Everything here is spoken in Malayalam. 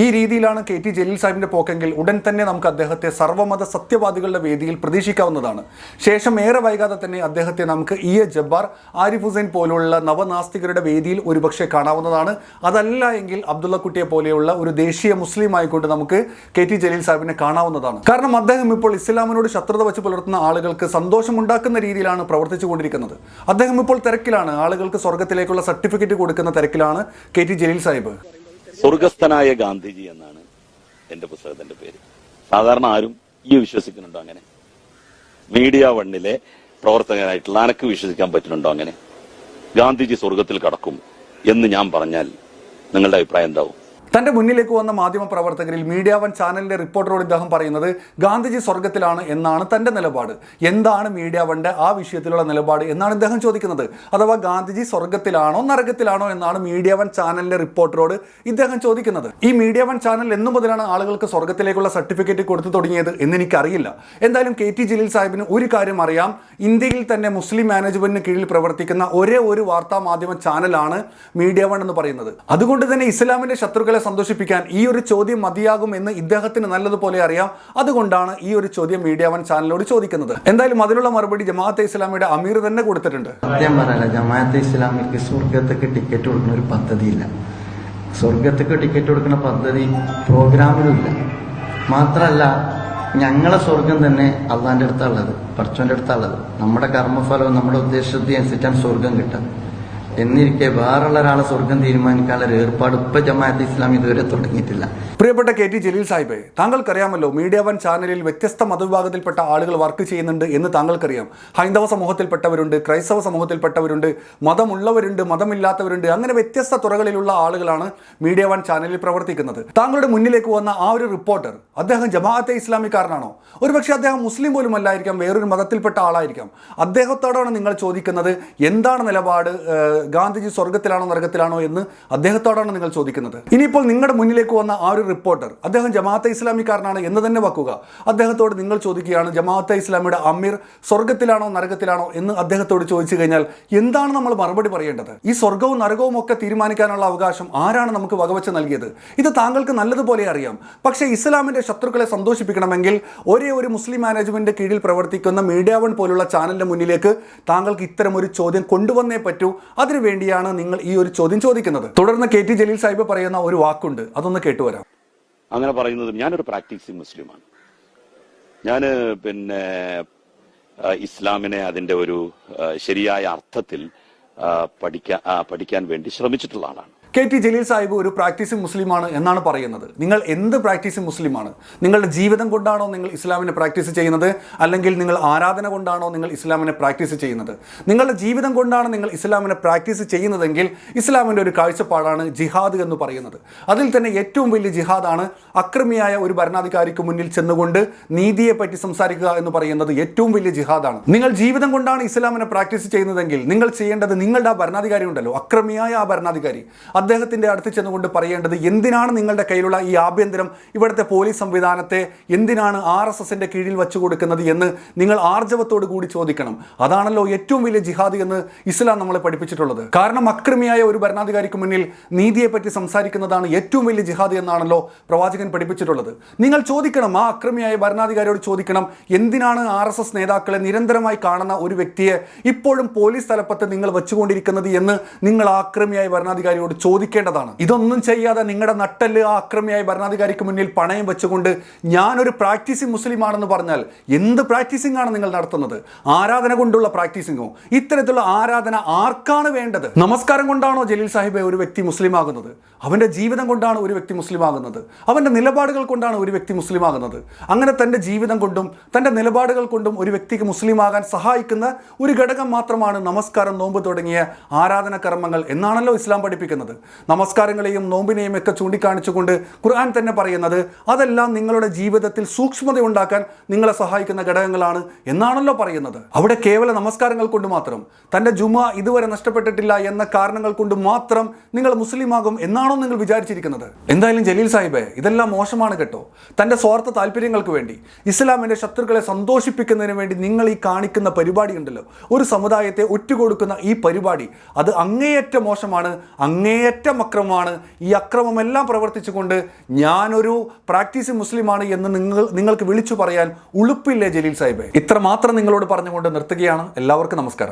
ഈ രീതിയിലാണ് കെ ടി ജലീൽ സാഹിബിന്റെ പോക്കെങ്കിൽ ഉടൻ തന്നെ നമുക്ക് അദ്ദേഹത്തെ സർവമത സത്യവാദികളുടെ വേദിയിൽ പ്രതീക്ഷിക്കാവുന്നതാണ്. ശേഷം ഏറെ വൈകാതെ തന്നെ അദ്ദേഹത്തെ നമുക്ക് ഇ എ ജബ്ബാർ ആരിഫ് ഹുസൈൻ പോലുള്ള നവനാസ്തികരുടെ വേദിയിൽ ഒരുപക്ഷെ കാണാവുന്നതാണ്. അതല്ല എങ്കിൽ അബ്ദുള്ള കുട്ടിയെ പോലെയുള്ള ഒരു ദേശീയ മുസ്ലിം ആയിക്കൊണ്ട് നമുക്ക് കെ ടി ജലീൽ സാഹിബിനെ കാണാവുന്നതാണ്. കാരണം അദ്ദേഹം ഇപ്പോൾ ഇസ്ലാമിനോട് ശത്രുത വെച്ച് പുലർത്തുന്ന ആളുകൾക്ക് സന്തോഷമുണ്ടാക്കുന്ന രീതിയിലാണ് പ്രവർത്തിച്ചു കൊണ്ടിരിക്കുന്നത്. അദ്ദേഹം ഇപ്പോൾ തിരക്കിലാണ്. ആളുകൾക്ക് സ്വർഗത്തിലേക്കുള്ള സർട്ടിഫിക്കറ്റ് കൊടുക്കുന്ന തിരക്കിലാണ് കെ ടി ജലീൽ സാഹിബ് സ്വർഗസ്ഥനായ ഗാന്ധിജി എന്നാണ് എന്റെ പുസ്തകത്തിന്റെ പേര്. സാധാരണ ആരും ഈ വിശ്വസിക്കുന്നുണ്ടോ അങ്ങനെ? മീഡിയ വണ്ണിലെ പ്രവർത്തകനായിട്ടുള്ള അനക്ക് വിശ്വസിക്കാൻ പറ്റുന്നുണ്ടോ അങ്ങനെ? ഗാന്ധിജി സ്വർഗത്തിൽ കടക്കും എന്ന് ഞാൻ പറഞ്ഞാൽ നിങ്ങളുടെ അഭിപ്രായം എന്താവും? തന്റെ മുന്നിലേക്ക് വന്ന മാധ്യമ പ്രവർത്തകരിൽ മീഡിയ വൺ ചാനലിന്റെ റിപ്പോർട്ടറോട് ഇദ്ദേഹം പറയുന്നത് ഗാന്ധിജി സ്വർഗത്തിലാണ് എന്നാണ് തന്റെ നിലപാട്. എന്താണ് മീഡിയ വണ്ടെ ആ വിഷയത്തിലുള്ള നിലപാട് എന്നാണ് ഇദ്ദേഹം ചോദിക്കുന്നത്. അഥവാ ഗാന്ധിജി സ്വർഗത്തിലാണോ നരകത്തിലാണോ എന്നാണ് മീഡിയ വൺ ചാനലിന്റെ റിപ്പോർട്ടറോട് ഇദ്ദേഹം ചോദിക്കുന്നത്. ഈ മീഡിയ വൺ ചാനൽ എന്നു മുതലാണ് ആളുകൾക്ക് സ്വർഗത്തിലേക്കുള്ള സർട്ടിഫിക്കറ്റ് കൊടുത്തു തുടങ്ങിയത് എന്ന് എനിക്കറിയില്ല എന്തായാലും കെ ടി ജലീൽ സാഹിബിന് ഒരു കാര്യം അറിയാം. ഇന്ത്യയിൽ തന്നെ മുസ്ലിം മാനേജ്മെന്റിന് കീഴിൽ പ്രവർത്തിക്കുന്ന ഒരേ ഒരു വാർത്താ മാധ്യമ ചാനലാണ് മീഡിയ വൺ എന്ന് പറയുന്നത്. അതുകൊണ്ട് തന്നെ ഇസ്ലാമിന്റെ ശത്രുക്കളെ സന്തോഷിപ്പിക്കാൻ ഈ ഒരു ചോദ്യം മതിയാകും എന്ന് ഇദ്ദേഹത്തിന് നല്ലതുപോലെ അറിയാം. അതുകൊണ്ടാണ് ഈ ഒരു ചോദ്യം മീഡിയ വൺ ചാനലിനോട് ചോദിക്കുന്നത്. എന്തായാലും അതിനുള്ള മറുപടി ജമാഅത്തെ ഇസ്ലാമിയുടെ അമീർ തന്നെ കൊടുത്തിട്ടുണ്ട്. സത്യം പറയാല ജമാഅത്തെ ഇസ്ലാമിക്ക് സ്വർഗത്തേക്ക് ടിക്കറ്റ് കൊടുക്കുന്ന ഒരു പദ്ധതിയില്ല. സ്വർഗത്തേക്ക് ടിക്കറ്റ് കൊടുക്കുന്ന പദ്ധതി പ്രോഗ്രാമിലുമില്ല. മാത്രല്ല ഞങ്ങളെ സ്വർഗം തന്നെ അള്ളാന്റെ അടുത്താണുള്ളത് പഠിച്ചോന്റെ അടുത്താണുള്ളത് നമ്മുടെ കർമ്മഫലവും നമ്മുടെ ഉദ്ദേശത്തെ അനുസരിച്ചാണ് സ്വർഗം കിട്ടുക. എന്നിരിക്കെ വേറുള്ള ഒരാളെ സ്വർഗം തീരുമാനിക്കാനുള്ള ഏർപ്പാട് ഇപ്പൊ ജമാഅത്ത് ഇസ്ലാം ഇതുവരെ തുടങ്ങിയിട്ടില്ല. പ്രിയപ്പെട്ട കെ ടി ജലീൽ സാഹിബ് താങ്കൾക്കറിയാമല്ലോ മീഡിയ വൺ ചാനലിൽ വ്യത്യസ്ത മതവിഭാഗത്തിൽപ്പെട്ട ആളുകൾ വർക്ക് ചെയ്യുന്നുണ്ട് എന്ന് താങ്കൾക്കറിയാം. ഹൈന്ദവ സമൂഹത്തിൽപ്പെട്ടവരുണ്ട് ക്രൈസ്തവ സമൂഹത്തിൽപ്പെട്ടവരുണ്ട് മതമുള്ളവരുണ്ട് മതമില്ലാത്തവരുണ്ട് അങ്ങനെ വ്യത്യസ്ത തുറകളിലുള്ള ആളുകളാണ് മീഡിയ വൺ ചാനലിൽ പ്രവർത്തിക്കുന്നത്. താങ്കളുടെ മുന്നിലേക്ക് വന്ന ആ ഒരു റിപ്പോർട്ടർ അദ്ദേഹം ജമാഅത്തെ ഇസ്ലാമിക്കാരനാണോ? ഒരുപക്ഷെ അദ്ദേഹം മുസ്ലിം പോലും അല്ലായിരിക്കാം വേറൊരു മതത്തിൽപ്പെട്ട ആളായിരിക്കാം. അദ്ദേഹത്തോടാണ് നിങ്ങൾ ചോദിക്കുന്നത് എന്താണ് നിലപാട് ഗാന്ധിജി സ്വർഗത്തിലാണോ നരകത്തിലാണോ എന്ന് അദ്ദേഹത്തോടാണ് നിങ്ങൾ ചോദിക്കുന്നത്. ഇനിയിപ്പോൾ നിങ്ങളുടെ മുന്നിലേക്ക് വന്ന ആ ഒരു റിപ്പോർട്ടർ അദ്ദേഹം ജമാഅത്തെ ഇസ്ലാമിക്കാരനാണ് എന്ന് തന്നെ വെക്കുക. അദ്ദേഹത്തോട് നിങ്ങൾ ചോദിക്കുകയാണ് ജമാഅത്തെ ഇസ്ലാമിയുടെ അമീർ സ്വർഗത്തിലാണോ നരകത്തിലാണോ എന്ന് അദ്ദേഹത്തോട് ചോദിച്ചു കഴിഞ്ഞാൽ എന്താണ് നമ്മൾ മറുപടി പറയേണ്ടത്? ഈ സ്വർഗവും നരകവും ഒക്കെ തീരുമാനിക്കാനുള്ള അവകാശം ആരാണ് നമുക്ക് വകവച്ച് നൽകിയത്? ഇത് താങ്കൾക്ക് നല്ലതുപോലെ അറിയാം. പക്ഷേ ഇസ്ലാമിന്റെ ശത്രുക്കളെ സന്തോഷിപ്പിക്കണമെങ്കിൽ ഒരേ ഒരു മുസ്ലിം മാനേജ്മെന്റിന്റെ കീഴിൽ പ്രവർത്തിക്കുന്ന മീഡിയ വൺ പോലുള്ള ചാനലിന്റെ മുന്നിലേക്ക് താങ്കൾക്ക് ഇത്തരം ഒരു ചോദ്യം കൊണ്ടുവന്നേ പറ്റൂ. അതിനുവേണ്ടിയാണ് നിങ്ങൾ ഈ ഒരു ചോദ്യം ചോദിക്കുന്നത്. തുടർന്ന് കെ ടി ജലീൽ സാഹിബ് പറയുന്ന ഒരു വാക്കുണ്ട്. അതൊന്ന് കേട്ടുവരാം അങ്ങനെ പറയുന്നത് ഞാനൊരു പ്രാക്ടീസിങ് മുസ്ലിമാണ്. ഞാൻ പിന്നെ ഇസ്ലാമിനെ അതിന്റെ ഒരു ശരിയായ അർത്ഥത്തിൽ പഠിക്കാൻ പഠിക്കാൻ വേണ്ടി ശ്രമിച്ചിട്ടുള്ള ആളാണ്. കെ ടി ജലീൽ സാഹിബ് ഒരു പ്രാക്ടീസിംഗ് മുസ്ലിമാണ് എന്നാണ് പറയുന്നത്. നിങ്ങൾ എന്ത് പ്രാക്ടീസിംഗ് മുസ്ലിമാണ്? നിങ്ങളുടെ ജീവിതം കൊണ്ടാണോ നിങ്ങൾ ഇസ്ലാമിനെ പ്രാക്ടീസ് ചെയ്യുന്നത്? അല്ലെങ്കിൽ നിങ്ങൾ ആരാധന കൊണ്ടാണോ നിങ്ങൾ ഇസ്ലാമിനെ പ്രാക്ടീസ് ചെയ്യുന്നത്? നിങ്ങളുടെ ജീവിതം കൊണ്ടാണ് നിങ്ങൾ ഇസ്ലാമിനെ പ്രാക്ടീസ് ചെയ്യുന്നതെങ്കിൽ ഇസ്ലാമിന്റെ ഒരു കാഴ്ചപ്പാടാണ് ജിഹാദ് എന്ന് പറയുന്നത്. അതിൽ തന്നെ ഏറ്റവും വലിയ ജിഹാദാണ് അക്രമിയായ ഒരു ഭരണാധികാരിക്ക് മുന്നിൽ ചെന്നുകൊണ്ട് നീതിയെ പറ്റി സംസാരിക്കുക എന്ന് പറയുന്നത് ഏറ്റവും വലിയ ജിഹാദാണ്. നിങ്ങൾ ജീവിതം കൊണ്ടാണ് ഇസ്ലാമിനെ പ്രാക്ടീസ് ചെയ്യുന്നതെങ്കിൽ നിങ്ങൾ ചെയ്യേണ്ടത് നിങ്ങളുടെ ആ ഭരണാധികാരി ഉണ്ടല്ലോ. അക്രമിയായ ആ ഭരണാധികാരി. അദ്ദേഹത്തിന്റെ അടുത്ത് ചെന്നുകൊണ്ട് പറയേണ്ടത് എന്തിനാണ് നിങ്ങളുടെ കയ്യിലുള്ള ഈ ആഭ്യന്തരം ഇവിടുത്തെ പോലീസ് സംവിധാനത്തെ എന്തിനാണ് ആർ എസ് എസിന്റെ കീഴിൽ വച്ചു കൊടുക്കുന്നത് എന്ന് നിങ്ങൾ ആർജവത്തോട് കൂടി ചോദിക്കണം. അതാണല്ലോ ഏറ്റവും വലിയ ജിഹാദ് എന്ന് ഇസ്ലാം നമ്മളെ പഠിപ്പിച്ചിട്ടുള്ളത്. കാരണം അക്രമിയായ ഒരു ഭരണാധികാരിക്ക് മുന്നിൽ നീതിയെപ്പറ്റി സംസാരിക്കുന്നതാണ് ഏറ്റവും വലിയ ജിഹാദ് എന്നാണല്ലോ പ്രവാചകൻ പഠിപ്പിച്ചിട്ടുള്ളത്. നിങ്ങൾ ചോദിക്കണം ആ അക്രമിയായ ഭരണാധികാരിയോട് ചോദിക്കണം എന്തിനാണ് ആർ എസ് എസ് നേതാക്കളെ നിരന്തരമായി കാണുന്ന ഒരു വ്യക്തിയെ ഇപ്പോഴും പോലീസ് തലപ്പത്ത് നിങ്ങൾ വെച്ചുകൊണ്ടിരിക്കുന്നത് എന്ന് നിങ്ങൾ ആ അക്രമിയായ ഭരണാധികാരിയോട് ചോദിക്കേണ്ടതാണ്. ഇതൊന്നും ചെയ്യാതെ നിങ്ങളുടെ നട്ടൽ ആക്രമിയായി ഭരണാധികാരിക്ക് മുന്നിൽ പണയം വെച്ചുകൊണ്ട് ഞാനൊരു പ്രാക്ടീസിങ് മുസ്ലിം ആണെന്ന് പറഞ്ഞാൽ എന്ത് പ്രാക്ടീസിംഗ് ആണ് നിങ്ങൾ നടത്തുന്നത്? ആരാധന കൊണ്ടുള്ള പ്രാക്ടീസിങ്ങോ ഇത്തരത്തിലുള്ള ആരാധന ആർക്കാണ് വേണ്ടത്? നമസ്കാരം കൊണ്ടാണോ ജലീൽ സാഹിബ് ഒരു വ്യക്തി മുസ്ലിം ആകുന്നത് അവന്റെ ജീവിതം കൊണ്ടാണ് ഒരു വ്യക്തി മുസ്ലിം ആകുന്നത് അവന്റെ നിലപാടുകൾ കൊണ്ടാണ് ഒരു വ്യക്തി മുസ്ലിം ആകുന്നത് അങ്ങനെ തന്റെ ജീവിതം കൊണ്ടും തന്റെ നിലപാടുകൾ കൊണ്ടും ഒരു വ്യക്തിക്ക് മുസ്ലിം ആകാൻ സഹായിക്കുന്ന ഒരു ഘടകം മാത്രമാണ് നമസ്കാരം നോമ്പ് തുടങ്ങിയ ആരാധന കർമ്മങ്ങൾ എന്നാണല്ലോ ഇസ്ലാം പഠിപ്പിക്കുന്നത്. നമസ്കാരങ്ങളെയും നോമ്പിനെയും ഒക്കെ ചൂണ്ടിക്കാണിച്ചുകൊണ്ട് ഖുർആൻ തന്നെ പറയുന്നത് അതെല്ലാം നിങ്ങളുടെ ജീവിതത്തിൽ സൂക്ഷ്മത ഉണ്ടാക്കാൻ നിങ്ങളെ സഹായിക്കുന്ന ഘടകങ്ങളാണ് എന്നാണല്ലോ പറയുന്നത്. അവിടെ കേവല നമസ്കാരങ്ങൾ കൊണ്ട് മാത്രം തന്റെ ജുമ ഇതുവരെ നഷ്ടപ്പെട്ടിട്ടില്ല എന്ന കാരണങ്ങൾ കൊണ്ട് മാത്രം നിങ്ങൾ മുസ്ലിമാകും എന്നാണോ നിങ്ങൾ വിചാരിച്ചിരിക്കുന്നത്? എന്തായാലും ജലീൽ സാഹിബെ ഇതെല്ലാം മോശമാണ് കേട്ടോ. തന്റെ സ്വാർത്ഥ താല്പര്യങ്ങൾക്ക് വേണ്ടി ഇസ്ലാമിന്റെ ശത്രുക്കളെ സന്തോഷിപ്പിക്കുന്നതിന് വേണ്ടി നിങ്ങൾ ഈ കാണിക്കുന്ന പരിപാടി ഉണ്ടല്ലോ. ഒരു സമുദായത്തെ ഒറ്റുകൊടുക്കുന്ന ഈ പരിപാടി അത് അങ്ങേയറ്റ മോശമാണ് അങ്ങേയറ്റ അങ്ങേയറ്റം അക്രമമാണ് ഈ അക്രമമെല്ലാം പ്രവർത്തിച്ചുകൊണ്ട് ഞാനൊരു പ്രാക്ടീസ് മുസ്ലിമാണ് എന്ന് നിങ്ങൾ നിങ്ങൾക്ക് വിളിച്ചു പറയാൻ ഉളുപ്പില്ലേ ജലീൽ സാഹിബ്? ഇത്ര മാത്രം നിങ്ങളോട് പറഞ്ഞുകൊണ്ട് നിർത്തുകയാണ്. എല്ലാവർക്കും നമസ്കാരം.